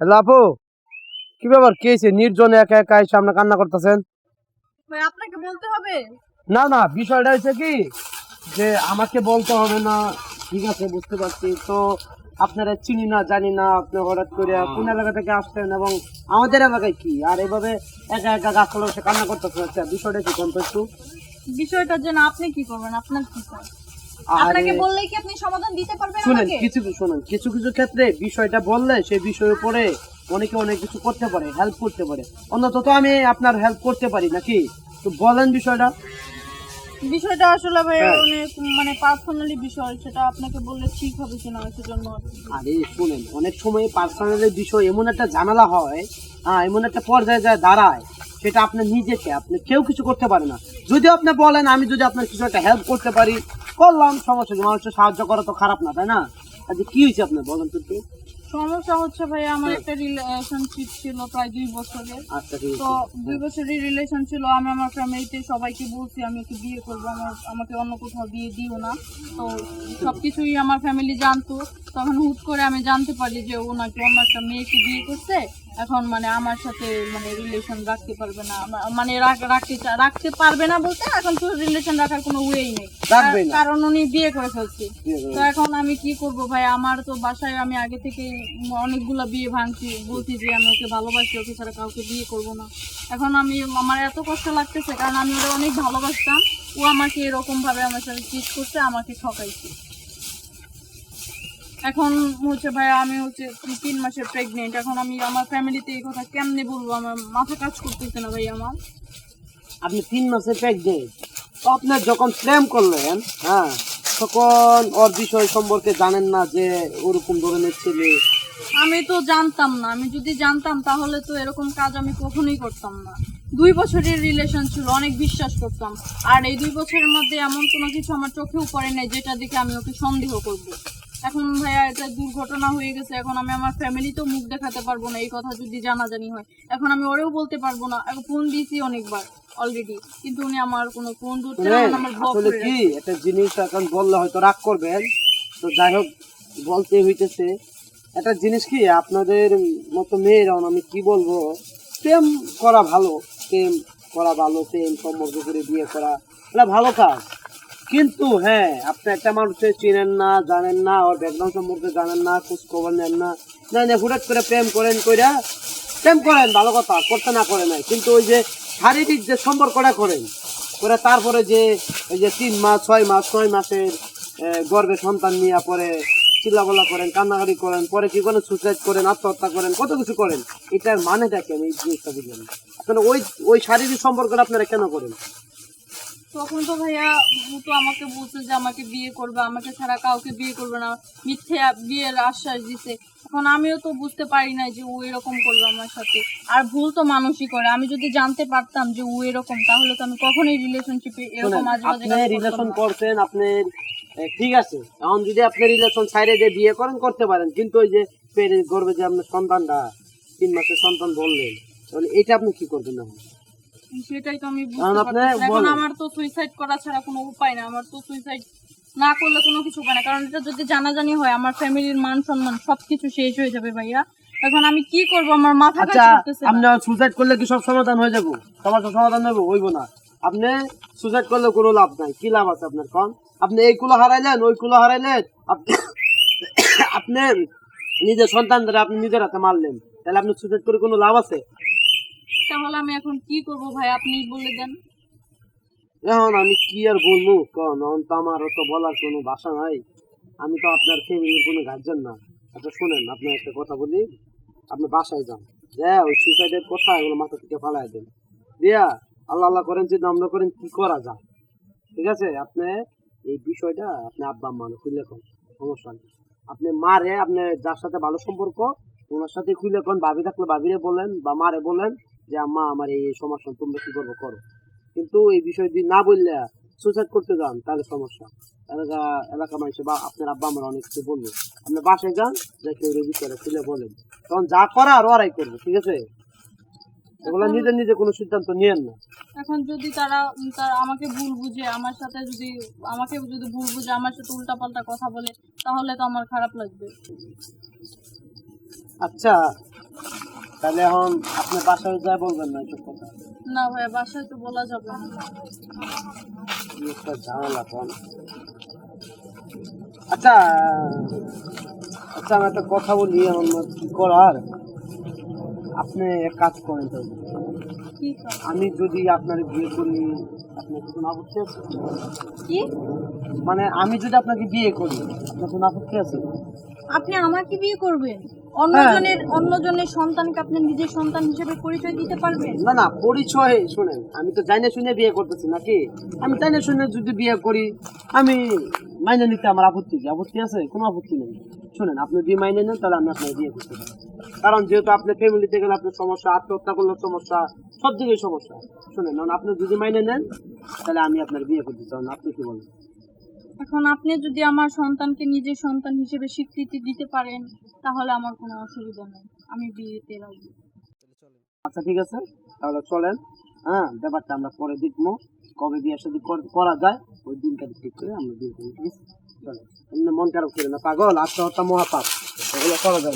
Hello আপু কি ব্যাপার? কে হয়েছে? নির্জনে একা একা এসে সামনে কান্না করতেছেন? আপনাকে বলতে হবে? না না বিষয়টা হচ্ছে কি? যে আমাকে বলতে হবে না। ঠিক আছে বুঝতে পারছি। তো আপনারা চিনি না জানি না আপনি হঠাৎ করে কোন এলাকা থেকে আসছেন এবং আমাদের এলাকায় কি? আর এভাবে একা একা গাছপালা বসে কান্না করতেছেন? আচ্ছা বিষয়টা কি তো একটু? বিষয়টার জন্য আপনি কি করবেন? আপনার কি চাই? আপনাকে বললেই কি আপনি সমাধান দিতে পারবেন শুনেন কিছু শুনুন কিছু কিছু ক্ষেত্রে বিষয়টা বললে সেই বিষয়ের উপরে অনেকে অনেক কিছু করতে পারে হেল্প করতে পারে। অন্তত তো আমি আপনার হেল্প করতে পারি নাকি? তো বলেন বিষয়টা। বিষয়টা আসলে ভাই হ্যাঁ। অনেক মানে পার্সোনালি বিষয় সেটা আপনাকে বললে ঠিক হবে কিনা সেজন্য আরে শুনেন অনেক সময় পার্সোনালের বিষয় এমন একটা ঝামেলা হয় হ্যাঁ এমন একটা পর্যায়ে যায় দাঁড়ায় সেটা আপনি নিজেকে আপনি কেউ কিছু করতে পারে না। যদি আপনি বলেন আমি যদি আপনার কিছু একটা হেল্প করতে পারি করলাম সমস্যা মানুষের সাহায্য করা তো খারাপ না তাই না? আচ্ছা কি হয়েছে আপনার? বলেন তো একটু। সমস্যা হচ্ছে ভাই আমার। একটা রিলেশনশিপ ছিল প্রায় দুই বছরের। আচ্ছা তো দুই বছরের রিলেশন ছিল আমি আমার ফ্যামিলিতে সবাইকে বলছি আমি ওকে বিয়ে করব আমার আমাকে অন্য কোথাও বিয়ে দিও না। তো সবকিছুই আমার ফ্যামিলি জানতো। তখন হুট করে আমি জানতে পারি যে ও নাকি অন্য একটা মেয়েকে বিয়ে করছে। এখন মানে আমার সাথে মানে রিলেশন রাখতে পারবে না মানে রাখতে রাখতে পারবে না বলতে এখন তো রিলেশন রাখার কোনো ওয়েই নেই। কারণ উনি বিয়ে করে ফেলছে। তো এখন আমি কি করব ভাই? আমার তো বাসায় আমি আগে থেকে অনেকগুলা বিয়ে ভাঙছি। বলছি যে আমি ওকে ভালোবাসি ওকে ছাড়া কাউকে বিয়ে করব না। এখন আমি আমার এত কষ্ট লাগতেছে কারণ আমি ওরা অনেক ভালোবাসতাম। ও আমাকে এরকম ভাবে আমার সাথে চিট করছে আমাকে ঠকাইছে। এখন হচ্ছে ভাই আমি হচ্ছে তিন মাসের প্রেগনেন্ট এখন আমি আমার ফ্যামিলিতে এই কথা কেমনে বলব? আমার মাথা কাজ করতেছে না ভাই আমার। আপনি তিন মাসের প্রেগনেন্ট তো আপনার যখন প্রেম করলেন হ্যাঁ তখন ওর বিষয় সম্পর্কে জানেন না যে ওরকম ধরনের ছেলে। আমি তো জানতাম না। আমি যদি জানতাম তাহলে তো এরকম কাজ আমি কখনোই করতাম না। দুই বছরের রিলেশন ছিল অনেক বিশ্বাস করতাম। আর এই দুই বছরের মধ্যে এমন কোনো কিছু আমার চোখেও পড়ে নাই যেটা দেখে আমি ওকে সন্দেহ করব। এখন ভাইয়া এটা দুর্ঘটনা হয়ে গেছে এখন আমি আমার ফ্যামিলিতেও মুখ দেখাতে পারব না এই কথা যদি জানাজানি হয়। এখন আমি ওরেও বলতে পারব না ফোন দিয়েছি অনেকবার অলরেডি কিন্তু উনি আমার কোনো ফোন ধরতে আমার আসলে কি। একটা জিনিস এখন বললে হয়তো রাগ করবেন তো যাই হোক বলতে হইতেছে। একটা জিনিস কি আপনাদের মতো মেয়েরাও আমি কি বলব প্রেম করা ভালো প্রেম করা ভালো প্রেম সম্পর্ক করে বিয়ে করা এটা ভালো কাজ। কিন্তু হ্যাঁ আপনি একটা মানুষকে চিনেন না, জানেন না, ওর ব্যাকগ্রাউন্ড সম্পর্কে জানেন না খোঁজ খবর নেন না না না হুঠাৎ করে প্রেম করেন, কইরা প্রেম করেন, ভালো কথা, করতে না করে নাই কিন্তু ওই যে শারীরিক যে সম্পর্কটা করেন করে তারপরে যে ওই যে তিন মাস, ছয় মাস, ছয় মাসের গর্ভে সন্তান নিয়ে পরে চিল্লাবলা করেন, কান্নাকাটি করেন, পরে কি করেন সুসাইড করেন, আত্মহত্যা করেন, কত কিছু করেন, এটার মানেটা কেন এই জিনিসটা বুঝলেন। আপনারা ওই ওই শারীরিক সম্পর্কটা আপনারা কেন করেন তখন তো ভাইয়া তো আমাকে বলছে যে আমাকে বিয়ে করবে আমাকে ছাড়া কাউকে বিয়ে করবে না মিথ্যে বিয়ের আশ্বাস দিছে। এখন আমিও তো বুঝতে পারি না যে ও এরকম করবে আমার সাথে। আর ভুল তো মানুষই করে। আমি যদি জানতে পারতাম যে ও এরকম তাহলে তো আমি কখনোই রিলেশনশিপে এরকম আপনি রিলেশন। করছেন আপনি ঠিক আছে। এখন যদি আপনি রিলেশন সাইডে দিয়ে বিয়ে করেন করতে পারেন। কিন্তু ওই যে পেরে গর্বে যে আপনার সন্তানটা তিন মাসের সন্তান বললেন তাহলে এটা আপনি কি করবেন এখন সেটাই তো আমি বুঝতে পারছি এখন আমার তো সুইসাইড করা ছাড়া কোনো উপায় না। আমার তো সুইসাইড না করলে কোনো কিছু উপায় না। কারণ এটা যদি জানাজানি হয় আমার ফ্যামিলির মান সম্মান সবকিছু শেষ হয়ে যাবে ভাইয়া। এখন আমি কি করব? আমার মাথা কাজ আচ্ছা করতেছে সুসাইড করলে কি সব সমাধান হয়ে যাব? সমাধান হবে হইব না। আপনি সুসাইড করলে কোনো লাভ নাই। কি লাভ আছে আপনার কন? আপনি এই কুলো হারাইলেন ওই কুলো হারাইলেন। আপনি আপনি নিজের সন্তানদের আপনি নিজের হাতে মারলেন। তাহলে আপনি সুসাইড করে কোনো লাভ আছে? তাহলে আমি এখন কি করব ভাই? আপনি বলে দেন। এখন আমি কি আর বলব? কন? এখন তো আমার তো বলার কোনো ভাষা নাই। আমি তো আপনার ফ্যামিলির কোনো গার্জেন না। আচ্ছা শুনেন আপনি একটা কথা বলি। আপনি বাসায় যান। যে, ওই সুসাইডের কথা, এগুলো মাথা থেকে ফালাই দেন। দিয়া, আল্লাহ আল্লাহ করেন চিন্তা ভাবনা করেন, কি করা যায়? ঠিক আছে? আপনি এই বিষয়টা আপনি আব্বা আম্মা খুলে কোন। সমস্যা নেই। আপনি মারে, আপনি যার সাথে ভালো সম্পর্ক, ওনার সাথে খুলে কোন। ভাবি থাকলে ভাবিরে বলেন বা মারে বলেন। যে আম্মা আমার এই সমস্যা তোমরা কি করব? করো। কিন্তু এই বিষয় যদি না বললে সুসাইড করতে যান তাহলে সমস্যা। এলাকা এলাকা মানুষ বা আপনার আব্বা আমরা অনেক কিছু বলব। আপনি বাসায় যান যে কেউ এই বিষয়টা খুলে বলেন। তখন যা করা করার ওরাই করবে ঠিক আছে? ওগুলো নিজে নিজে কোনো সিদ্ধান্ত নিয়েন না। এখন যদি তারা তারা আমাকে ভুল বুঝে আমার সাথে যদি আমাকে যদি ভুল বুঝে আমার সাথে উল্টাপাল্টা কথা বলে তাহলে তো আমার খারাপ লাগবে। আচ্ছা তাহলে এখন আপনি বাসায় যা বলবেন না এসব কথা? না ভাইয়া বাসায় তো বলা যাবে না। একটা ঝামেলা কম আচ্ছা আচ্ছা আমি একটা কথা বলি মা কি করার? আপনি এক কাজ করেন তো। আমি যদি আপনার বিয়ে করি আপনার কি কোনো আপত্তি আছে? কি? মানে আমি যদি আপনাকে বিয়ে করি আপনার কোনো আপত্তি আছে? আপনি আমাকে বিয়ে করবেন। অন্যজনের অন্যজনের সন্তানকে আপনি নিজের সন্তান হিসেবে পরিচয় দিতে পারবেন? না না, পরিচয়, শুনেন, আমি তো জানে শুনে বিয়ে করতেছি নাকি? আমি জানে শুনে যদি বিয়ে করি, আমি মাইনে নিতে আমার আপত্তি কি? আপত্তি আছে? কোনো আপত্তি নেই। শুনেন, আপনি যদি মাইনে নেন, তাহলে আমি আপনার বিয়ে করতে পারি কারণ যেহেতু আপনি ফ্যামিলিতে গেলে আপনার সমস্যা, আত্মহত্যা করলে সমস্যা, সব দিকেই সমস্যা। শুনেন আপনি যদি মাইনে নেন, তাহলে আমি আপনার বিয়ে করতে চান আপনি কি বলেন? এখন আপনি যদি আমার সন্তানকে নিজের সন্তান হিসেবে স্বীকৃতি দিতে পারেন, তাহলে আমার কোনো অসুবিধা নেই। আমি বিয়েতে রাজি। আচ্ছা ঠিক আছে। তাহলে চলেন। হ্যাঁ ব্যাপারটা আমরা পরে দেখব। কবে বিয়ে সাথে করা যায়, ওই দিনটা ঠিক করে আমরা বিয়ে করি ঠিক আছে মন খারাপ করি না, পাগল, আত্মহত্যা মহাপাপ। এগুলো করা যায়।